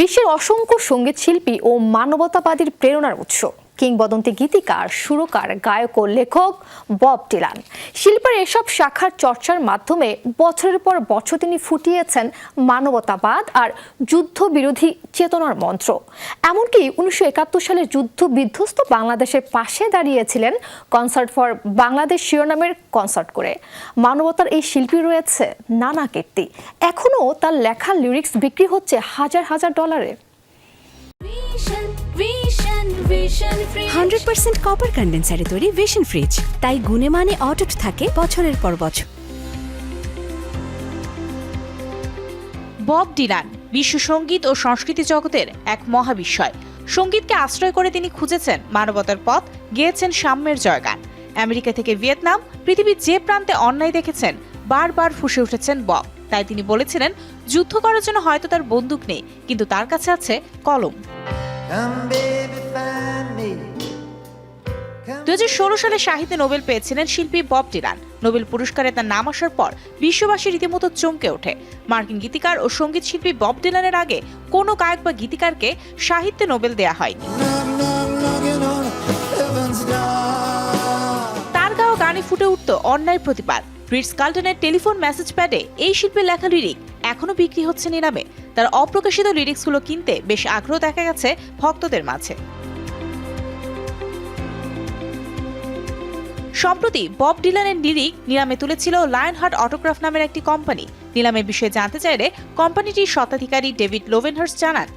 বিশ্বের অসংখ্য সংগীত শিল্পী ও মানবতাবাদীর প্রেরণার উৎস। কিংবদন্তি গীতিকার, সুরকার, গায়ক ও লেখক বব ডিলান। শিল্পের এসব শাখার চর্চার মাধ্যমে বছরের পর বছর তিনি ফুটিয়েছেন মানবতাবাদ আর যুদ্ধবিরোধী চেতনার মন্ত্র। এমনকি উনিশশো একাত্তর সালে যুদ্ধ বিধ্বস্ত বাংলাদেশের পাশে দাঁড়িয়েছিলেন কনসার্ট ফর বাংলাদেশ শিরোনামের কনসার্ট করে। মানবতার এই শিল্পী রয়েছে নানা কীর্তি। এখনও তার লেখা লিরিক্স বিক্রি হচ্ছে হাজার হাজার ডলারে হান্ড্রেড পার্সেন্ট কপার কন্ডেন্সারে তৈরি ভিশন ফ্রিজ তাই গুণে মানে অটুট থাকে বছরের পর বছর। বব ডিলান বিশ্ব সংগীত ও সংস্কৃতি জগতের এক মহাবিস্ময়। সঙ্গীতকে আশ্রয় করে তিনি খুঁজেছেন মানবতার পথ গেয়েছেন সাম্যের জয়গান। আমেরিকা থেকে ভিয়েতনাম পৃথিবীর যে প্রান্তে অন্যায় দেখেছেন বারবার ফুসে উঠেছেন বব। তাই তিনি বলেছিলেন যুদ্ধ করার জন্য হয়তো তার বন্দুক নেই কিন্তু তার কাছে আছে কলম। দুই হাজার ষোলো সালে সাহিত্যে নোবেল পেয়েছিলেন শিল্পী বব ডিলান। নোবেল পুরস্কারে তার নাম আসার পর বিশ্ববাসী রীতিমতো চমকে ওঠে। মার্কিন গীতিকার ও সংগীত শিল্পী বব ডিলানের আগে কোনো গায়ক বা গীতিকারকে সাহিত্যে নোবেল দেয়া হয়নি. তার গাওয়া গানে ফুটে উঠত অন্যায় প্রতিবাদ। রিটস কার্লটনের টেলিফোন মেসেজ প্যাডে এই শিল্পের লেখা লিরিক এখনও বিক্রি হচ্ছে নিলামে। তার অপ্রকাশিত লিরিক্সগুলো কিনতে বেশ আগ্রহ দেখা গেছে ভক্তদের মাঝে। সম্প্রতি বব ডিলানের লিরিক নিলামে তুলেছিল লায়ন হার্ট অটোগ্রাফ নামের একটি কোম্পানি। নিলামের বিষয়ে জানতে চাইলে কোম্পানিটির স্বত্বাধিকারী ডেভিড লোভেনহার্স জানান।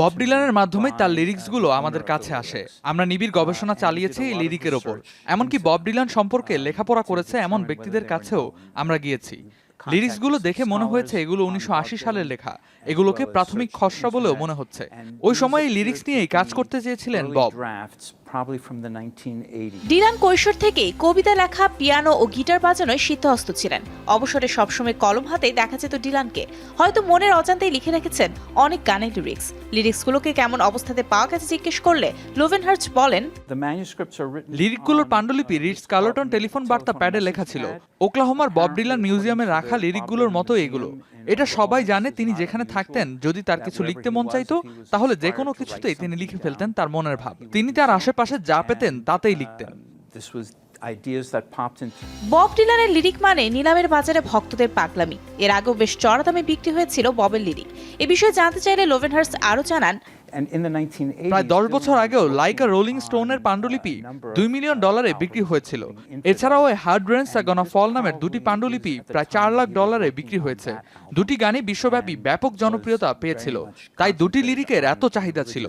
বব ডিলানের মাধ্যমে তার লিরিক্সগুলো আমাদের কাছে আসে। আমরা নিবিড় গবেষণা চালিয়েছি এই লিরিকের ওপর। এমনকি বব ডিলান সম্পর্কে লেখাপড়া করেছে এমন ব্যক্তিদের কাছেও আমরা গিয়েছি। লিরিক্সগুলো দেখে মনে হয়েছে এগুলো উনিশশো আশি সালের লেখা। এগুলোকে প্রাথমিক খসড়া বলেও মনে হচ্ছে। ওই সময় এই লিরিক্স নিয়েই কাজ করতে চেয়েছিলেন Bob. Probably from the 1980s. Dylan কৈশোর থেকেই কবিতা লেখা পিয়ানো ও গিটার বাজানোয় সিদ্ধহস্ত ছিলেন। অবসরে সবসময় কলম হাতেই দেখা যেত ডিলানকে। হয়তো মনের অজান্তেই লিখে রেখেছেন অনেক গানের লিরিক্স লিরিক্সগুলোকে কেমন অবস্থাতে পাওয়া গেছে জিজ্ঞেস করলে লোভেনহার্চ বলেন The manuscripts are written লিরিকগুলোর পাণ্ডুলিপি রিটস কার্লটন টেলিফোন বার্তা প্যাডে লেখা ছিল। ওক্লাহোমার বব ডিলান মিউজিয়ামে রাখা লিরিকগুলোর মতো এগুলো। এটা সবাই জানে তিনি যেখানে থাকতেন। যদি তার কিছু লিখতে মন চাইতো তাহলে যে কোনো কিছুতেই তিনি লিখে ফেলতেন তার মনের ভাব। তিনি তার আশেপাশে যা পেতেন তাতেই লিখতেন। popped into বব ডিলানের লিরিক মানে নিলামের বাজারে ভক্তদের পাগলামি। এর আগেও বেশ চড়া দামে বিক্রি হয়েছিল ববের লিরিক। এ বিষয়ে জানতে চাইলে লোভেনহার্স আরও জানান। And in the 1980s প্রায় দশ বছর আগেও লাইকা রোলিং স্টোনের পাণ্ডুলিপি দুই মিলিয়ন ডলারে বিক্রি হয়েছিল। এছাড়াও হার্ড রেন্স গনা ফল নামের দুটি পাণ্ডুলিপি প্রায় চার লাখ ডলারে বিক্রি হয়েছে। দুটি গানই বিশ্বব্যাপী ব্যাপক জনপ্রিয়তা পেয়েছিল। তাই দুটি লিরিকের এত চাহিদা ছিল।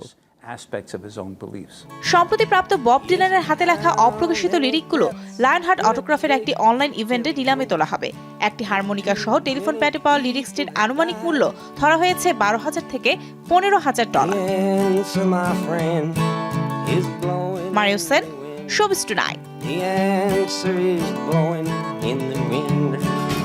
Aspects of his own beliefs. সম্প্রতি প্রাপ্ত বব ডিলানের হাতে লেখা অপ্রকাশিত লিরিকগুলো লায়নহার্ট অটোগ্রাফের একটি অনলাইন ইভেন্টে নিলামে তোলা হবে একটি হারমোনিকা সহ টেলিফোন প্যাডে পাওয়া লিরিক্সটির আনুমানিক মূল্য ধরা হয়েছে বারো হাজার থেকে পনেরো হাজার ডলার. মারিও সেন in the wind. Showbiz Tonight The